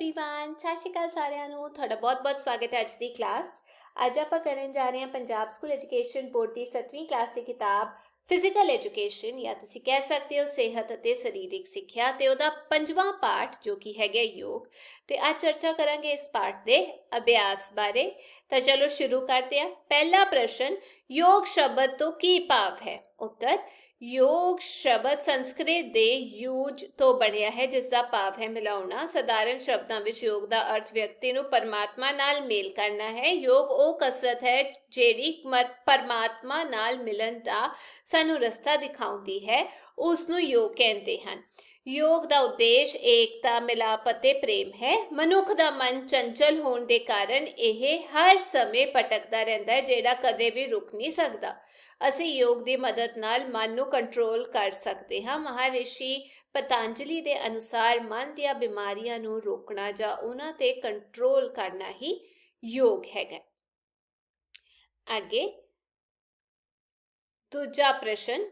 Everyone ਸਤਿ ਸ਼੍ਰੀ ਅਕਾਲ ਸਾਰਿਆਂ ਨੂੰ ਤੁਹਾਡਾ ਬਹੁਤ-ਬਹੁਤ ਸਵਾਗਤ ਹੈ ਅੱਜ ਦੀ ਕਲਾਸ 'ਚ ਅੱਜ ਆਪਾਂ ਕਰਨ ਜਾ ਰਹੇ ਹਾਂ ਪੰਜਾਬ ਸਕੂਲ ਐਜੂਕੇਸ਼ਨ ਬੋਰਡ ਦੀ 7ਵੀਂ ਕਲਾਸ ਦੀ ਕਿਤਾਬ ਫਿਜ਼ੀਕਲ ਐਜੂਕੇਸ਼ਨ ਜਾਂ ਤੁਸੀਂ ਕਹਿ ਸਕਦੇ ਹੋ ਸਿਹਤ ਅਤੇ ਸਰੀਰਕ ਸਿੱਖਿਆ ਤੇ ਉਹਦਾ ਪੰਜਵਾਂ ਪਾਠ ਜੋ ਕਿ ਹੈਗਾ ਯੋਗ ਤੇ ਅੱਜ ਚਰਚਾ ਕਰਾਂਗੇ ਇਸ ਪਾਠ ਦੇ ਅਭਿਆਸ ਬਾਰੇ ਤਾਂ ਚਲੋ ਸ਼ੁਰੂ ਕਰਦੇ ਹਾਂ ਪਹਿਲਾ ਪ੍ਰਸ਼ਨ ਯੋਗ ਸ਼ਬਦ ਤੋਂ ਕੀ ਭਾਵ ਹੈ ਉੱਤਰ ਯੋਗ ਸ਼ਬਦ ਸੰਸਕ੍ਰਿਤ ਦੇ ਯੂਜ ਤੋਂ ਬਣਿਆ ਹੈ, ਜਿਸ ਦਾ ਭਾਵ ਹੈ ਮਿਲਾਉਣਾ। ਸਧਾਰਨ ਸ਼ਬਦਾਂ ਵਿੱਚ ਯੋਗ ਦਾ ਅਰਥ ਵਿਅਕਤੀ ਨੂੰ ਪਰਮਾਤਮਾ ਨਾਲ ਮੇਲ ਕਰਨਾ ਹੈ। ਯੋਗ ਉਹ ਕਸਰਤ ਹੈ ਜਿਹੜੀ ਪਰਮਾਤਮਾ ਨਾਲ ਮਿਲਣ ਦਾ ਸਾਨੂੰ ਰਸਤਾ ਦਿਖਾਉਂਦੀ ਹੈ ਉਸ ਨੂੰ ਯੋਗ ਕਹਿੰਦੇ ਹਨ। ਯੋਗ ਦਾ ਉਦੇਸ਼ ਏਕਤਾ, ਮਿਲਾਪ ਅਤੇ ਪ੍ਰੇਮ ਹੈ। ਮਨੁੱਖ ਦਾ ਮਨ ਚੰਚਲ ਹੋਣ ਦੇ ਕਾਰਨ ਇਹ ਹਰ ਸਮੇਂ ਭਟਕਦਾ ਰਹਿੰਦਾ ਹੈ, ਜਿਹੜਾ ਕਦੇ ਵੀ ਰੁਕ ਨਹੀਂ ਸਕਦਾ। ਅਸੀਂ ਯੋਗ ਦੀ ਮਦਦ ਨਾਲ ਮਨ ਨੂੰ ਕੰਟਰੋਲ ਕਰ ਸਕਦੇ ਹਾਂ। ਮਹਾਰਿਸ਼ੀ ਪਤੰਜਲੀ ਦੇ ਅਨੁਸਾਰ ਮਨ ਦੀਆਂ ਬਿਮਾਰੀਆਂ ਨੂੰ ਰੋਕਣਾ ਜਾਂ ਉਹਨਾਂ ਤੇ ਕੰਟਰੋਲ ਕਰਨਾ ਹੀ ਯੋਗ ਹੈਗਾ ਅੱਗੇ ਦੂਜਾ ਪ੍ਰਸ਼ਨ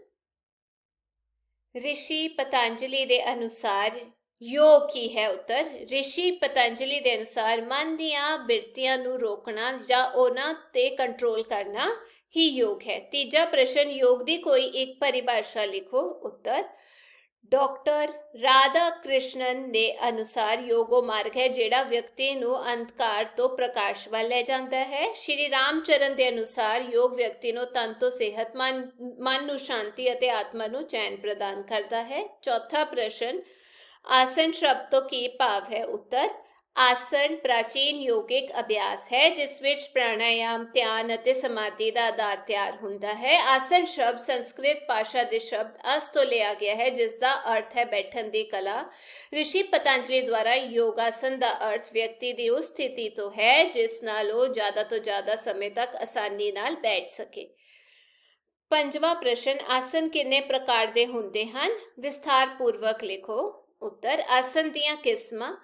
ਰਿਸ਼ੀ ਪਤੰਜਲੀ ਦੇ ਅਨੁਸਾਰ ਯੋਗ ਕੀ ਹੈ ਉੱਤਰ? ਰਿਸ਼ੀ ਪਤੰਜਲੀ ਦੇ ਅਨੁਸਾਰ ਮਨ ਦੀਆਂ ਬਿਰਤੀਆਂ ਨੂੰ ਰੋਕਣਾ ਜਾਂ ਉਹਨਾਂ ਤੇ ਕੰਟਰੋਲ ਕਰਨਾ ਹੀ ਯੋਗ ਹੈ। ਤੀਜਾ ਪ੍ਰਸ਼ਨ, ਯੋਗ ਦੀ ਕੋਈ ਇੱਕ ਪਰਿਭਾਸ਼ਾ ਲਿਖੋ। ਉੱਤਰ ਡਾਕਟਰ ਰਾਧਾ ਕ੍ਰਿਸ਼ਨਨ ਦੇ ਅਨੁਸਾਰ ਯੋਗ ਉਹ ਮਾਰਗ ਹੈ, ਜਿਹੜਾ ਵਿਅਕਤੀ ਨੂੰ ਅੰਧਕਾਰ ਤੋਂ ਪ੍ਰਕਾਸ਼ ਵੱਲ ਲੈ ਜਾਂਦਾ ਹੈ। ਸ਼੍ਰੀ ਰਾਮਚਰਨ ਦੇ ਅਨੁਸਾਰ ਯੋਗ ਵਿਅਕਤੀ ਨੂੰ ਤਨ ਤੋਂ ਸਿਹਤਮੰਦ ਮਨ ਨੂੰ ਸ਼ਾਂਤੀ ਅਤੇ ਆਤਮਾ ਨੂੰ ਚੈਨ ਪ੍ਰਦਾਨ ਕਰਦਾ ਹੈ। ਚੌਥਾ ਪ੍ਰਸ਼ਨ, ਆਸਨ ਸ਼ਬਦ ਤੋਂ ਕੀ ਭਾਵ ਹੈ? ਉੱਤਰ ਆਸਨ ਪ੍ਰਾਚੀਨ ਯੋਗਿਕ ਅਭਿਆਸ ਹੈ ਜਿਸ ਵਿੱਚ ਪ੍ਰਾਣਾਯਾਮ ਧਿਆਨ ਅਤੇ ਸਮਾਧੀ ਦਾ ਆਧਾਰ ਤਿਆਰ ਹੁੰਦਾ ਹੈ ਆਸਨ ਸ਼ਬਦ ਸੰਸਕ੍ਰਿਤ ਭਾਸ਼ਾ ਦੇ ਸ਼ਬਦ ਅਸ ਤੋਂ ਲਿਆ ਗਿਆ ਹੈ ਜਿਸ ਦਾ ਅਰਥ ਹੈ ਬੈਠਣ ਦੀ ਕਲਾ ਰਿਸ਼ੀ ਪਤੰਜਲੀ ਦੁਆਰਾ ਯੋਗਾਸਨ ਦਾ ਅਰਥ ਵਿਅਕਤੀ ਦੀ ਉਸ ਸਥਿਤੀ ਤੋਂ ਹੈ ਜਿਸ ਨਾਲ ਉਹ ਜ਼ਿਆਦਾ ਤੋਂ ਜ਼ਿਆਦਾ ਸਮੇਂ ਤੱਕ ਆਸਾਨੀ ਨਾਲ ਬੈਠ ਸਕੇ ਪੰਜਵਾਂ ਪ੍ਰਸ਼ਨ ਆਸਨ ਕਿੰਨੇ ਪ੍ਰਕਾਰ ਦੇ ਹੁੰਦੇ ਹਨ ਵਿਸਥਾਰ ਪੂਰਵਕ ਲਿਖੋ ਉੱਤਰ ਆਸਨ ਦੀਆਂ ਕਿਸਮਾਂ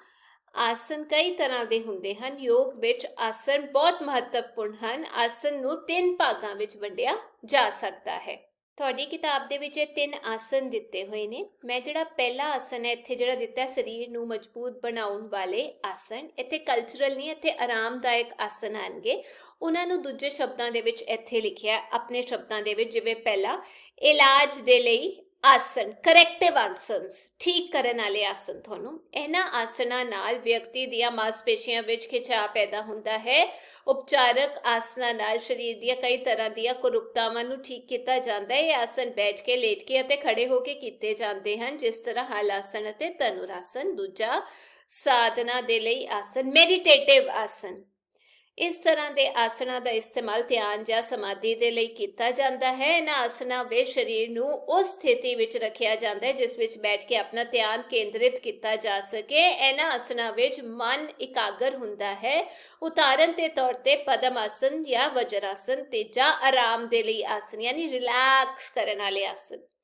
ਆਸਨ ਕਈ ਤਰ੍ਹਾਂ ਦੇ ਹੁੰਦੇ ਹਨ, ਯੋਗ ਵਿੱਚ ਆਸਨ ਬਹੁਤ ਮਹੱਤਵਪੂਰਨ ਹਨ, ਆਸਨ ਨੂੰ ਤਿੰਨ ਭਾਗਾਂ ਵਿੱਚ ਵੰਡਿਆ ਜਾ ਸਕਦਾ ਹੈ। ਤੁਹਾਡੀ ਕਿਤਾਬ ਦੇ ਵਿੱਚ ਇਹ ਤਿੰਨ ਆਸਨ ਦਿੱਤੇ ਹੋਏ ਨੇ। ਮੈਂ ਜਿਹੜਾ ਪਹਿਲਾ ਆਸਨ ਹੈ, ਇੱਥੇ ਜਿਹੜਾ ਦਿੱਤਾ ਸਰੀਰ ਨੂੰ ਮਜ਼ਬੂਤ ਬਣਾਉਣ ਵਾਲੇ ਆਸਨ, ਇੱਥੇ ਕਲਚਰਲ ਨਹੀਂ, ਇੱਥੇ ਆਰਾਮਦਾਇਕ ਆਸਨ ਆਣਗੇ। ਉਹਨਾਂ ਨੂੰ ਦੂਜੇ ਸ਼ਬਦਾਂ ਦੇ ਵਿੱਚ ਇੱਥੇ ਲਿਖਿਆ ਆਪਣੇ ਸ਼ਬਦਾਂ ਦੇ ਵਿੱਚ ਜਿਵੇਂ ਪਹਿਲਾ, ਇਲਾਜ ਦੇ ਲਈ ਆਸਨ ਕਰੈਕਟਿਵ ਆਸਨਸ ਠੀਕ ਕਰਨ ਵਾਲੇ ਆਸਨ ਤੁਹਾਨੂੰ। ਇਹਨਾਂ ਆਸਨਾਂ ਨਾਲ ਵਿਅਕਤੀ ਦੀਆਂ ਮਾਸਪੇਸ਼ੀਆਂ ਵਿੱਚ ਖਿਚਾਅ ਪੈਦਾ ਹੁੰਦਾ ਹੈ। ਉਪਚਾਰਕ ਆਸਨਾਂ ਨਾਲ ਸਰੀਰ ਦੀਆਂ ਕਈ ਤਰ੍ਹਾਂ ਦੀਆਂ ਕੁਰੁਪਤਾਵਾਂ ਨੂੰ ਠੀਕ ਕੀਤਾ ਜਾਂਦਾ ਹੈ। ਇਹ ਆਸਨ ਬੈਠ ਕੇ, ਲੇਟ ਕੇ ਅਤੇ ਖੜੇ ਹੋ ਕੇ ਕੀਤੇ ਜਾਂਦੇ ਹਨ, ਜਿਸ ਤਰ੍ਹਾਂ ਹਲ ਆਸਨ ਅਤੇ ਧਨੁਰ ਦੂਜਾ ਸਾਧਨਾ ਦੇ ਲਈ ਆਸਨ ਮੈਡੀਟੇਟਿਵ ਆਸਨ ਇਸ ਤਰ੍ਹਾਂ ਦੇ ਆਸਣਾਂ ਦਾ ਇਸਤੇਮਾਲ ਧਿਆਨ ਜਾਂ ਸਮਾਧੀ ਦੇ ਲਈ ਕੀਤਾ ਜਾਂਦਾ ਹੈ। ਇਹਨਾਂ ਆਸਣਾਂ ਵਿੱਚ ਸਰੀਰ ਨੂੰ ਉਸ ਸਥਿਤੀ ਵਿੱਚ ਰੱਖਿਆ ਜਾਂਦਾ ਹੈ, ਜਿਸ ਵਿੱਚ ਬੈਠ ਕੇ ਆਪਣਾ ਧਿਆਨ ਕੇਂਦਰਿਤ ਕੀਤਾ ਜਾ ਸਕੇ। ਇਹਨਾਂ ਆਸਣਾਂ ਵਿੱਚ ਮਨ ਇਕਾਗਰ ਹੁੰਦਾ ਹੈ। ਉਦਾਹਰਨ ਦੇ ਤੌਰ ਤੇ ਪਦਮ ਆਸਨ ਜਾਂ ਵਜਰ ਆਸਨ ਤੀਜਾ ਆਰਾਮ ਦੇ ਲਈ ਆਸਨ ਯਾਨੀ ਰਿਲੈਕਸ ਕਰਨ ਵਾਲੇ ਆਸਨ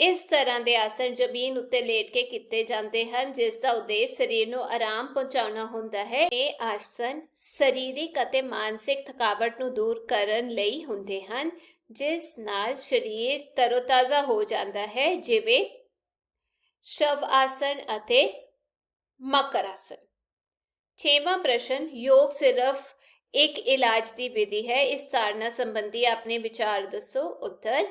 ਇਸ ਤਰ੍ਹਾਂ ਦੇ ਆਸਣ ਜ਼ਮੀਨ ਉੱਤੇ ਲੇਟ ਕੇ ਕੀਤੇ ਜਾਂਦੇ ਹਨ, ਜਿਸ ਦਾ ਉਦੇਸ਼ ਸਰੀਰ ਨੂੰ ਆਰਾਮ ਪਹੁੰਚਾਉਣਾ ਹੁੰਦਾ ਹੈ। ਇਹ ਆਸਨ ਸਰੀਰਕ ਅਤੇ ਮਾਨਸਿਕ ਥਕਾਵਟ ਨੂੰ ਦੂਰ ਕਰਨ ਲਈ ਹੁੰਦੇ ਹਨ, ਜਿਸ ਨਾਲ ਸਰੀਰ ਤਰੋਤਾਜ਼ਾ ਹੋ ਜਾਂਦਾ ਹੈ, ਜਿਵੇਂ ਸ਼ਵ ਆਸਨ ਅਤੇ ਮਕਰ ਆਸਨ ਛੇਵਾਂ ਪ੍ਰਸ਼ਨ, ਯੋਗ ਸਿਰਫ ਇੱਕ ਇਲਾਜ ਦੀ ਵਿਧੀ ਹੈ। ਇਸ ਧਾਰਨਾ ਸੰਬੰਧੀ ਆਪਣੇ ਵਿਚਾਰ ਦੱਸੋ। ਉੱਤਰ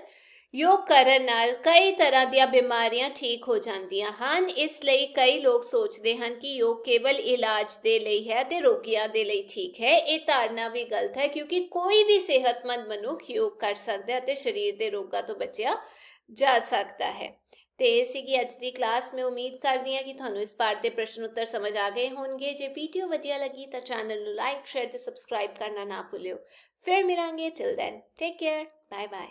ਯੋਗ ਕਰਨ ਨਾਲ ਕਈ ਤਰ੍ਹਾਂ ਦੀਆਂ ਬਿਮਾਰੀਆਂ ਠੀਕ ਹੋ ਜਾਂਦੀਆਂ ਹਨ। ਇਸ ਲਈ ਕਈ ਲੋਕ ਸੋਚਦੇ ਹਨ ਕਿ ਯੋਗ ਕੇਵਲ ਇਲਾਜ ਦੇ ਲਈ ਹੈ ਤੇ ਰੋਗੀਆਂ ਦੇ ਲਈ ਠੀਕ ਹੈ। ਇਹ ਧਾਰਨਾ ਵੀ ਗਲਤ ਹੈ ਕਿਉਂਕਿ ਕੋਈ ਵੀ ਸਿਹਤਮੰਦ ਮਨੁੱਖ ਯੋਗ ਕਰ ਸਕਦਾ ਹੈ ਤੇ ਸਰੀਰ ਦੇ ਰੋਗਾਂ ਤੋਂ ਬਚਿਆ ਜਾ ਸਕਦਾ ਹੈ। ਤੇ ਇਹ ਸੀਗੀ ਅੱਜ ਦੀ ਕਲਾਸ। ਮੈਂ ਉਮੀਦ ਕਰਦੀ ਹਾਂ ਕਿ ਤੁਹਾਨੂੰ ਇਸ ਪਾਠ ਦੇ ਪ੍ਰਸ਼ਨ ਉੱਤਰ ਸਮਝ ਆ ਗਏ ਹੋਣਗੇ। ਜੇ ਵੀਡੀਓ ਵਧੀਆ ਲੱਗੀ ਤਾਂ ਚੈਨਲ ਨੂੰ ਲਾਈਕ, ਸ਼ੇਅਰ ਤੇ ਸਬਸਕ੍ਰਾਈਬ ਕਰਨਾ ਨਾ ਭੁੱਲਿਓ। ਫਿਰ ਮਿਲਾਂਗੇ। Till then take care bye bye